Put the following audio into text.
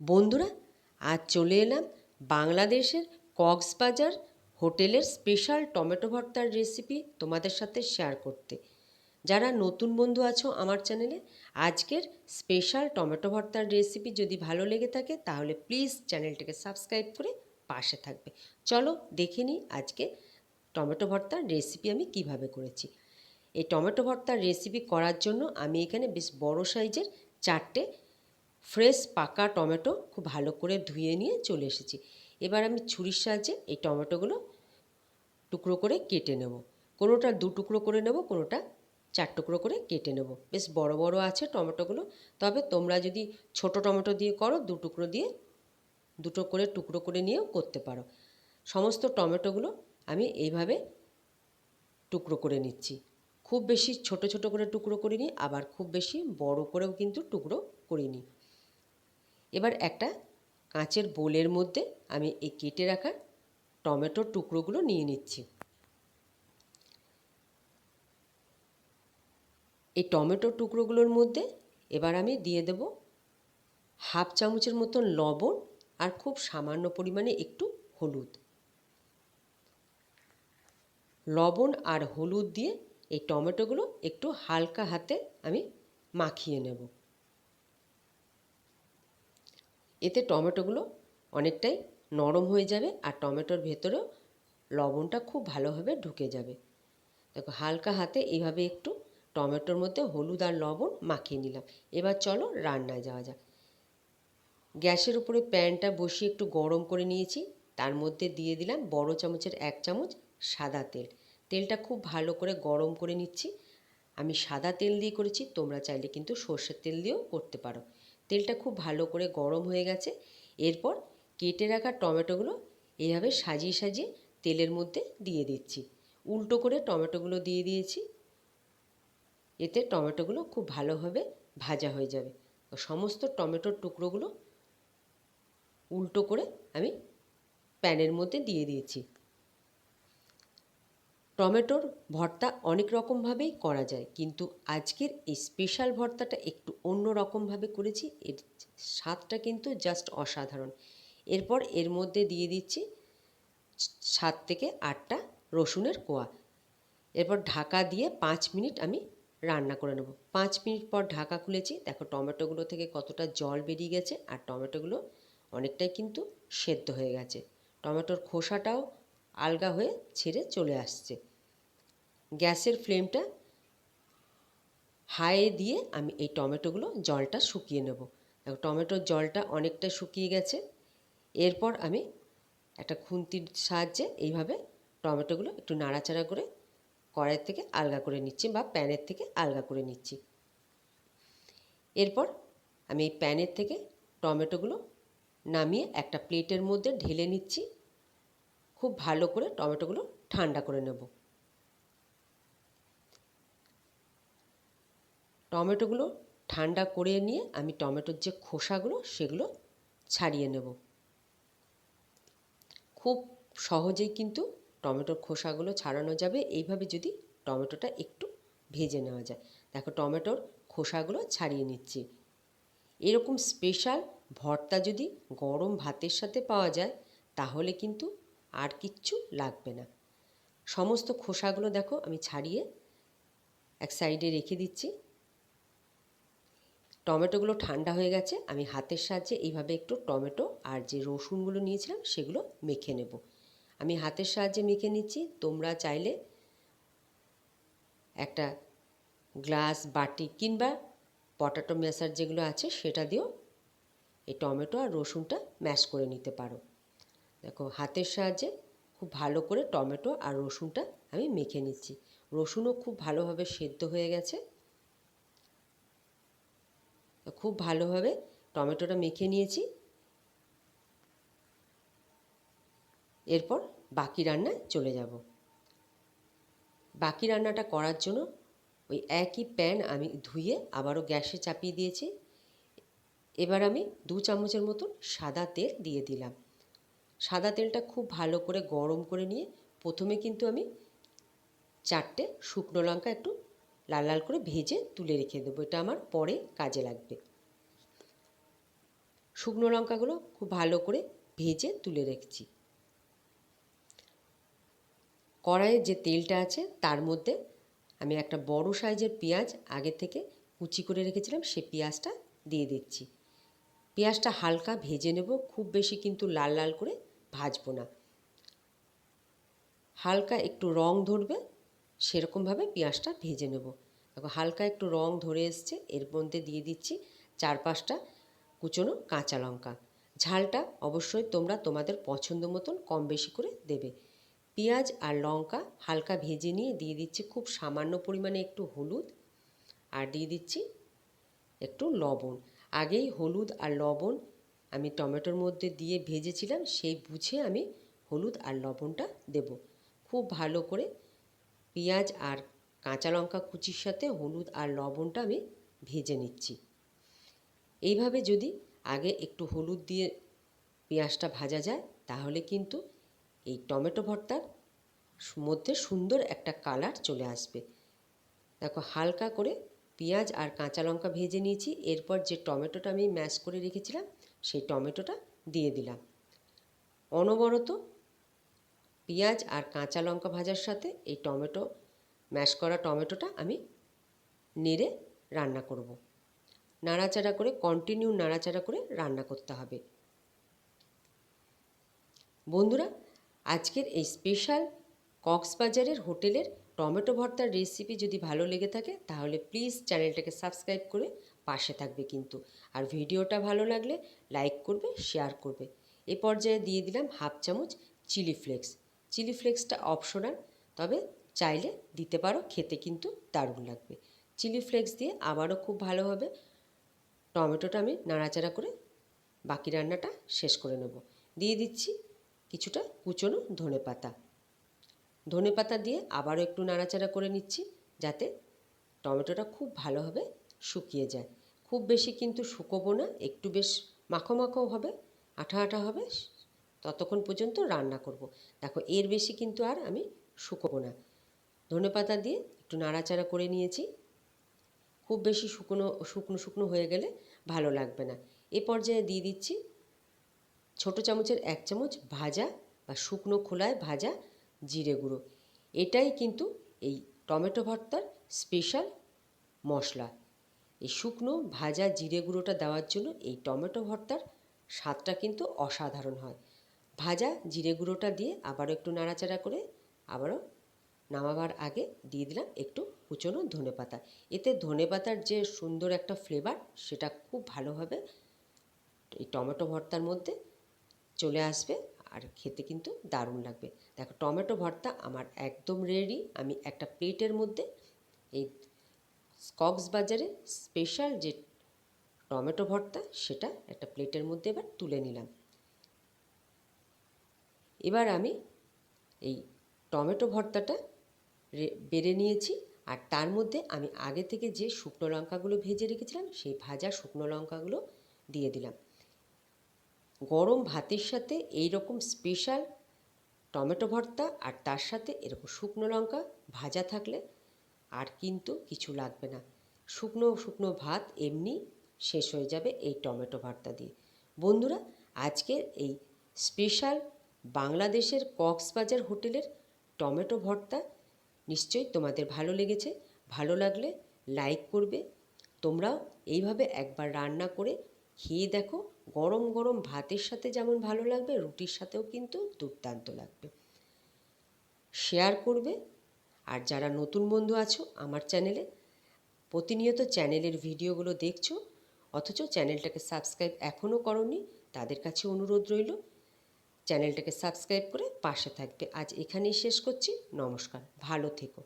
বন্ধুরা, আজ চলে এলাম বাংলাদেশের কক্সবাজার হোটেলের স্পেশাল টমেটো ভর্তার রেসিপি তোমাদের সাথে শেয়ার করতে। যারা নতুন বন্ধু আছো আমার চ্যানেলে, আজকের স্পেশাল টমেটো ভর্তার রেসিপি যদি ভালো লেগে থাকে, তাহলে প্লিজ চ্যানেলটিকে সাবস্ক্রাইব করে পাশে থাকবে। চলো দেখে নিই আজকে টমেটো ভর্তার রেসিপি আমি কীভাবে করেছি। এই টমেটো ভর্তার রেসিপি করার জন্য আমি এখানে বেশ বড় সাইজের চারটে ফ্রেশ পাকা টমেটো খুব ভালো করে ধুয়ে নিয়ে চলে এসেছি। এবার আমি ছুরির সাহায্যে এই টমেটোগুলো টুকরো করে কেটে নেব। কোনোটা দু টুকরো করে নেব, কোনোটা চার টুকরো করে কেটে নেব। বেশ বড় বড় আছে টমেটোগুলো, তবে তোমরা যদি ছোট টমেটো দিয়ে করো, দু টুকরো দিয়ে দুটো করে টুকরো করে নিয়েও করতে পারো। সমস্ত টমেটোগুলো আমি এইভাবে টুকরো করে নিচ্ছি। খুব বেশি ছোট ছোট করে টুকরো করিনি, আবার খুব বেশি বড় করেও কিন্তু টুকরো করিনি। এবার একটা কাঁচের বোলের মধ্যে আমি এই কেটে রাখা টমেটোর টুকরোগুলো নিয়ে নিচ্ছি। এই টমেটোর টুকরোগুলোর মধ্যে এবার আমি দিয়ে দেব হাফ চামচের মতন লবণ আর খুব সামান্য পরিমাণে একটু হলুদ। লবণ আর হলুদ দিয়ে এই টমেটোগুলো একটু হালকা হাতে আমি মাখিয়ে নেব। এতে টমেটোগুলো অনেকটাই নরম হয়ে যাবে আর টমেটোর ভেতরেও লবণটা খুব ভালোভাবে ঢুকে যাবে। দেখো, হালকা হাতে এইভাবে একটু টমেটোর মধ্যে হলুদ আর লবণ মাখিয়ে নিলাম। এবার চলো রান্নায় যাওয়া যাক। গ্যাসের উপরে প্যানটা বসিয়ে একটু গরম করে নিয়েছি। তার মধ্যে দিয়ে দিলাম বড় চামচের এক চামচ সাদা তেল। তেলটা খুব ভালো করে গরম করে নিচ্ছি। আমি সাদা তেল দিয়ে করেছি, তোমরা চাইলে কিন্তু সর্ষের তেল দিয়েও করতে পারো। তেলটা খুব ভালো করে গরম হয়ে গেছে। এরপর কেটে রাখা টমেটোগুলো এইভাবে সাজিয়ে সাজিয়ে তেলের মধ্যে দিয়ে দিচ্ছি। উল্টো করে টমেটোগুলো দিয়ে দিয়েছি। এতে টমেটোগুলো খুব ভালোভাবে ভাজা হয়ে যাবে। সমস্ত টমেটোর টুকরোগুলো উল্টো করে আমি প্যানের মধ্যে দিয়ে দিয়েছি। টমেটোর ভর্তা অনেক রকমভাবেই করা যায়, কিন্তু আজকের এই স্পেশাল ভর্তাটা একটু অন্য রকমভাবে করেছি, এর স্বাদটা কিন্তু জাস্ট অসাধারণ। এরপর এর মধ্যে দিয়ে দিচ্ছি সাত থেকে আটটা রসুনের কোয়া। এরপর ঢাকা দিয়ে পাঁচ মিনিট আমি রান্না করে নেব। পাঁচ মিনিট পর ঢাকা খুলেছি, দেখো টমেটোগুলো থেকে কতটা জল বেরিয়ে গেছে, আর টমেটোগুলো অনেকটাই কিন্তু সেদ্ধ হয়ে গেছে। টমেটোর খোসাটাও আলগা হয়ে ছেড়ে চলে আসছে। গ্যাসের ফ্লেমটা হাইয়ে দিয়ে আমি এই টমেটোগুলো জলটা শুকিয়ে নেব। টমেটোর জলটা অনেকটা শুকিয়ে গেছে। এরপর আমি একটা খুন্তির সাহায্যে এইভাবে টমেটোগুলো একটু নাড়াচাড়া করে কড়াইয়ের থেকে আলগা করে নিচ্ছি বা প্যানের থেকে আলগা করে নিচ্ছি। এরপর আমি এই প্যানের থেকে টমেটোগুলো নামিয়ে একটা প্লেটের মধ্যে ঢেলে নিচ্ছি। খুব ভালো করে টমেটোগুলো ঠান্ডা করে নেব। টমেটোগুলো ঠান্ডা করে নিয়ে আমি টমেটোর যে খোসাগুলো সেগুলো ছাড়িয়ে নেব। খুব সহজেই কিন্তু টমেটোর খোসাগুলো ছাড়ানো যাবে। এইভাবে যদি টমেটোটা একটু ভেজে নেওয়া যায়। দেখো টমেটোর খোসাগুলো ছাড়িয়ে নিচ্ছি। এরকম স্পেশাল ভর্তা যদি গরম ভাতের সাথে পাওয়া যায়, তাহলে কিন্তু আর কিচ্ছু লাগবে না। সমস্ত খোসাগুলো দেখো আমি ছাড়িয়ে এক সাইডে রেখে দিচ্ছি। টমেটোগুলো ঠান্ডা হয়ে গেছে, আমি হাতের সাহায্যে এইভাবে একটু টমেটো আর যে রসুনগুলো নিয়েছিলাম সেগুলো মেখে নেব। আমি হাতের সাহায্যে মেখে নিচ্ছি, তোমরা চাইলে একটা গ্লাস, বাটি কিংবা পটাটো ম্যাশার যেগুলো আছে সেটা দিয়েও এই টমেটো আর রসুনটা ম্যাশ করে নিতে পারো। দেখো, হাতের সাহায্যে খুব ভালো করে টমেটো আর রসুনটা আমি মেখে নিচ্ছি। রসুনও খুব ভালোভাবে সেদ্ধ হয়ে গেছে। খুব ভালোভাবে টমেটোটা মেখে নিয়েছি। এরপর বাকি রান্নায় চলে যাব। বাকি রান্নাটা করার জন্য ওই একই প্যান আমি ধুয়ে আবারও গ্যাসে চাপিয়ে দিয়েছি। এবার আমি দু চামচের মতন সাদা তেল দিয়ে দিলাম। সাদা তেলটা খুব ভালো করে গরম করে নিয়ে প্রথমে কিন্তু আমি চারটে শুকনো লঙ্কা একটু লাল লাল করে ভেজে তুলে রেখে দেবো। এটা আমার পরে কাজে লাগবে। শুকনো লঙ্কাগুলো খুব ভালো করে ভেজে তুলে রেখেছি। কড়াইয়ে যে তেলটা আছে, তার মধ্যে আমি একটা বড় সাইজের পেঁয়াজ আগে থেকে কুচি করে রেখেছিলাম, সে পেঁয়াজটা দিয়ে দিচ্ছি। পেঁয়াজটা হালকা ভেজে নেব, খুব বেশি কিন্তু লাল লাল করে ভাজবো না। হালকা একটু রং ধরবে সেরকমভাবে পেঁয়াজটা ভেজে নেব। দেখো, হালকা একটু রং ধরে এসছে, এর মধ্যে দিয়ে দিচ্ছি চার পাঁচটা কুচনো কাঁচা লঙ্কা। ঝালটা অবশ্যই তোমরা তোমাদের পছন্দ মতন কম বেশি করে দেবে। পেঁয়াজ আর লঙ্কা হালকা ভেজে নিয়ে দিয়ে দিচ্ছি খুব সামান্য পরিমাণে একটু হলুদ আর দিয়ে দিচ্ছি একটু লবণ। আগেই হলুদ আর লবণ আমি টমেটোর মধ্যে দিয়ে ভেজেছিলাম, সেই বুঝে আমি হলুদ আর লবণটা দেব। খুব ভালো করে পেঁয়াজ আর কাঁচা লঙ্কা কুচির সাথে হলুদ আর লবণটা আমি ভেজে নিচ্ছি। এইভাবে যদি আগে একটু হলুদ দিয়ে পেঁয়াজটা ভাজা যায়, তাহলে কিন্তু এই টমেটো ভর্তার মধ্যে সুন্দর একটা কালার চলে আসবে। দেখো, হালকা করে পেঁয়াজ আর কাঁচা লঙ্কা ভেজে নিয়েছি। এরপর যে টমেটোটা আমি ম্যাশ করে রেখেছিলাম, সেই টমেটোটা দিয়ে দিলাম। অনবরত পেঁয়াজ আর কাঁচা লঙ্কা ভাজার সাথে এই টমেটো, ম্যাশ করা টমেটোটা আমি নেড়ে রান্না করব। নাড়াচাড়া করে কন্টিনিউ নাড়াচাড়া করে রান্না করতে হবে। বন্ধুরা, আজকের এই স্পেশাল কক্সবাজারের হোটেলের টমেটো ভর্তার রেসিপি যদি ভালো লেগে থাকে, তাহলে প্লিজ চ্যানেলটাকে সাবস্ক্রাইব করে পাশে থাকবে কিন্তু। আর ভিডিওটা ভালো লাগলে লাইক করবে শেয়ার করবে। এ পর্যায়ে দিয়ে দিলাম হাফ চামচ চিলি ফ্লেক্স চিলি ফ্লেক্সটা অপশনাল তবে চাইলে দিতে পারো, খেতে কিন্তু দারুণ লাগবে। চিলি ফ্লেক্স দিয়ে আবারও খুব ভালো হবে। টমেটোটা আমি নাড়াচাড়া করে বাকি রান্নাটা শেষ করে নেব। দিয়ে দিচ্ছি কিছুটা কুচনো ধনে পাতা। ধনে পাতা দিয়ে আবারও একটু নাড়াচাড়া করে নিচ্ছি যাতে টমেটোটা খুব ভালোভাবে শুকিয়ে যায়। খুব বেশি কিন্তু শুকোবো না, একটু বেশ মাখো মাখো হবে, আঠা আঠা হবে ততক্ষণ পর্যন্ত রান্না করব। দেখো, এর বেশি কিন্তু আর আমি শুকোবো না। ধনে পাতা দিয়ে একটু নাড়াচাড়া করে নিয়েছি। খুব বেশি শুকনো শুকনো শুকনো হয়ে গেলে ভালো লাগবে না। এ পর্যায়ে দিয়ে দিচ্ছি ছোটো চামচের এক চামচ ভাজা বা শুকনো খোলায় ভাজা জিরে গুঁড়ো। এটাই কিন্তু এই টমেটো ভর্তার স্পেশাল মশলা। এই শুকনো, ভাজা জিরে গুঁড়োটা দেওয়ার জন্য এই টমেটো ভর্তার স্বাদটা কিন্তু অসাধারণ হয়। ভাজা জিরে গুঁড়োটা দিয়ে আবারও একটু নাড়াচাড়া করে আবারও নামাবার আগে দিয়ে দিলাম একটু কুচনো ধনে পাতা। এতে ধনে পাতার যে সুন্দর একটা ফ্লেভার সেটা খুব ভালোভাবে এই টমেটো ভর্তার মধ্যে চলে আসবে আর খেতে কিন্তু দারুণ লাগবে। দেখো, টমেটো ভর্তা আমার একদম রেডি আমি একটা প্লেটের মধ্যে এই স্কক্স বাজারে স্পেশাল যে টমেটো ভর্তা, সেটা একটা প্লেটের মধ্যে এবার তুলে নিলাম। এবার আমি এই টমেটো ভর্তাটা বেড়ে নিয়েছি। আর তার মধ্যে আমি আগে থেকে যে শুকনো লঙ্কাগুলো ভেজে রেখেছিলাম, সেই ভাজা শুকনো লঙ্কাগুলো দিয়ে দিলাম। গরম ভাতের সাথে এই রকম স্পেশাল টমেটো ভর্তা আর তার সাথে এরকম শুকনো লঙ্কা ভাজা থাকলে আর কিন্তু কিছু লাগবে না। শুকনো শুকনো ভাত এমনি শেষ হয়ে যাবে এই টমেটো ভর্তা দিয়ে। বন্ধুরা, আজকের এই স্পেশাল বাংলাদেশের কক্সবাজার হোটেলের টমেটো ভর্তা নিশ্চয়ই তোমাদের ভালো লেগেছে, ভালো লাগলে লাইক করবে। তোমরাও এইভাবে একবার রান্না করে খেয়ে দেখো, গরম গরম ভাতের সাথে যেমন ভালো লাগবে, রুটির সাথেও কিন্তু দুর্দান্ত লাগবে। শেয়ার করবে। আর যারা নতুন বন্ধু আছো আমার চ্যানেলে, প্রতিনিয়ত চ্যানেলের ভিডিওগুলো দেখছ, অথচ চ্যানেলটাকে সাবস্ক্রাইব এখনও করনি, তাদের কাছে অনুরোধ রইল চ্যানেলটাকে সাবস্ক্রাইব করে পাশে থাকবে। আজ এখানেই শেষ করছি। নমস্কার। ভালো থেকো।